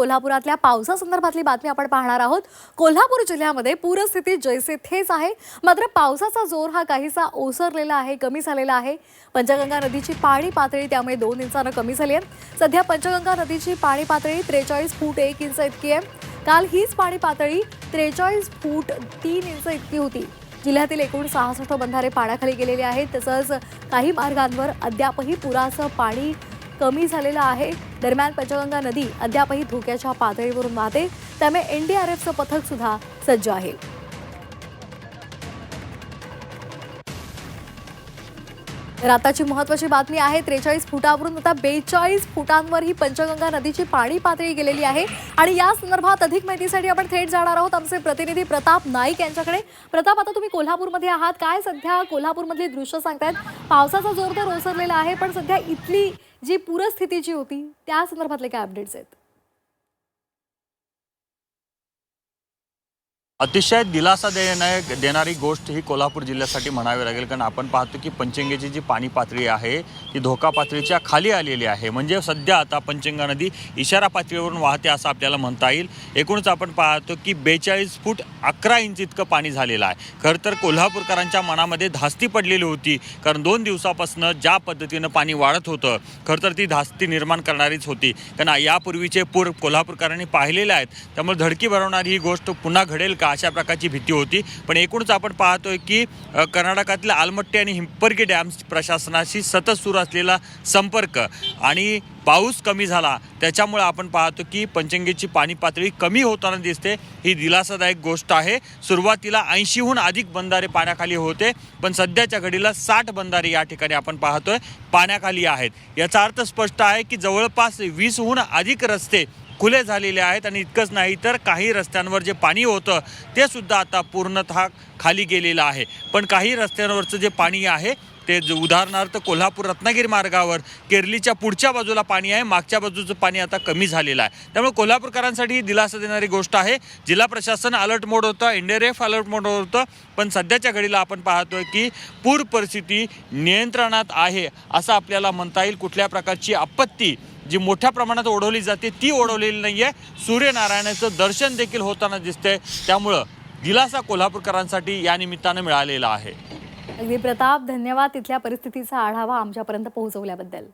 कोल्हापुरातल्या पावसासंदर्भातली बातमी आपण पाहणार आहोत. कोल्हापूर जिल्ह्यामध्ये पूरस्थिती जैसे थेच आहे. मात्र पावसाचा जोर हा काहीसा ओसरलेला आहे कमी झालेला आहे. पंचगंगा नदीची पाणी पातळी त्यामुळे दोन इंचानं कमी झाली आहे. सध्या पंचगंगा नदीची पाणी पातळी त्रेचाळीस फूट एक इंच इतकी आहे. काल हीच पाणी पातळी त्रेचाळीस फूट तीन इंच इतकी होती. जिल्ह्यातील एकूण सहासष्ट बंधारे पाण्याखाली गेलेले आहेत. तसंच काही मार्गांवर अद्यापही पुराचं पाणी कमी झालेलं आहे. दरम्यान पंचगंगा नदी अद्यापही धोक्याच्या पातळीवरून वाहते. त्यामुळे एनडीआरएफचं पथक सुद्धा सज्ज आहे. तर आताची महत्वाची बातमी आहे त्रेचाळीस फुटावरून आता बेचाळीस फुटांवर ही पंचगंगा नदीची पाणी पातळी गेलेली आहे. आणि या संदर्भात अधिक माहितीसाठी आपण थेट जाणार आहोत. आमचे प्रतिनिधी प्रताप नाईक यांच्याकडे. प्रताप आता तुम्ही कोल्हापूरमध्ये आहात. काय सध्या कोल्हापूरमधली दृश्य सांगतायत? पावसाचा जोर तर ओसरलेला आहे पण सध्या इथली जी पूरस्थिती जी होती त्या संदर्भातले काय अपडेट्स आहेत? अतिशय दिलासा देण्या देणारी गोष्ट ही कोल्हापूर जिल्ह्यासाठी म्हणावी लागेल. कारण आपण पाहतो की पंचंगेची जी पाणी पातळी आहे ती धोका पातळीच्या खाली आलेली आहे. म्हणजे सध्या आता पंचंगा नदी इशारा पातळीवरून वाहते असं आपल्याला म्हणता येईल. एकूणच आपण पाहतो की बेचाळीस फूट अकरा इंच इतकं पाणी झालेलं आहे. खरं तर कोल्हापूरकरांच्या मनामध्ये धास्ती पडलेली होती. कारण दोन दिवसापासून ज्या पद्धतीनं पाणी वाढत होतं खरं तर ती धास्ती निर्माण करणारीच होती. कारण यापूर्वीचे पूर कोल्हापूरकरांनी पाहिलेले आहेत. त्यामुळे धडकी भरवणारी ही गोष्ट पुन्हा घडेल का? अशा प्रकारची भीती होती. पण एकूणच आपण पाहतोय की कर्नाटकातल्या आलमट्टी आणि हिंपरगी डॅम्स प्रशासनाशी सतत सुरू असलेला संपर्क आणि पाऊस कमी झाला. त्याच्यामुळे आपण पाहतो की पंचंगेची पाणी पातळी कमी होताना दिसते. ही दिलासादायक गोष्ट आहे. सुरुवातीला ऐंशीहून अधिक बंधारे पाण्याखाली होते. पण सध्याच्या घडीला साठ बंधारे या ठिकाणी आपण पाहतोय पाण्याखाली आहेत. याचा अर्थ स्पष्ट आहे की जवळपास वीसहून अधिक रस्ते खुले झालेले आहेत आणि इतकंच नाही तर काही रस्त्यांवर जे पाणी होतं ते सुद्धा आता पूर्णतः खाली गेलेलं आहे. पण काही रस्त्यांवरचं जे पाणी आहे ते उदाहरणार्थ कोल्हापूर रत्नागिरी मार्गावर केरलीच्या पुढच्या बाजूला पाणी आहे मागच्या बाजूचं पाणी आता कमी झालेलं आहे. त्यामुळे कोल्हापूरकरांसाठी ही दिलासा देणारी गोष्ट आहे. जिल्हा प्रशासन अलर्ट मोड होतं एनडीआरएफ अलर्ट मोड होतं पण सध्याच्या घडीला आपण पाहतोय की पूर परिस्थिती नियंत्रणात आहे असं आपल्याला म्हणता येईल. कुठल्या प्रकारची आपत्ती जी मोठ्या प्रमाणात ओढवली जाते ती ओढवलेली नाही आहे सूर्यनारायणाचं दर्शन देखील होताना दिसतंय. त्यामुळं दिलासा कोल्हापूरकरांसाठी या निमित्तानं मिळालेला आहे. अगदी प्रताप धन्यवाद. तिथल्या परिस्थितीचा आढावा आमच्यापर्यंत पोहोचवल्याबद्दल.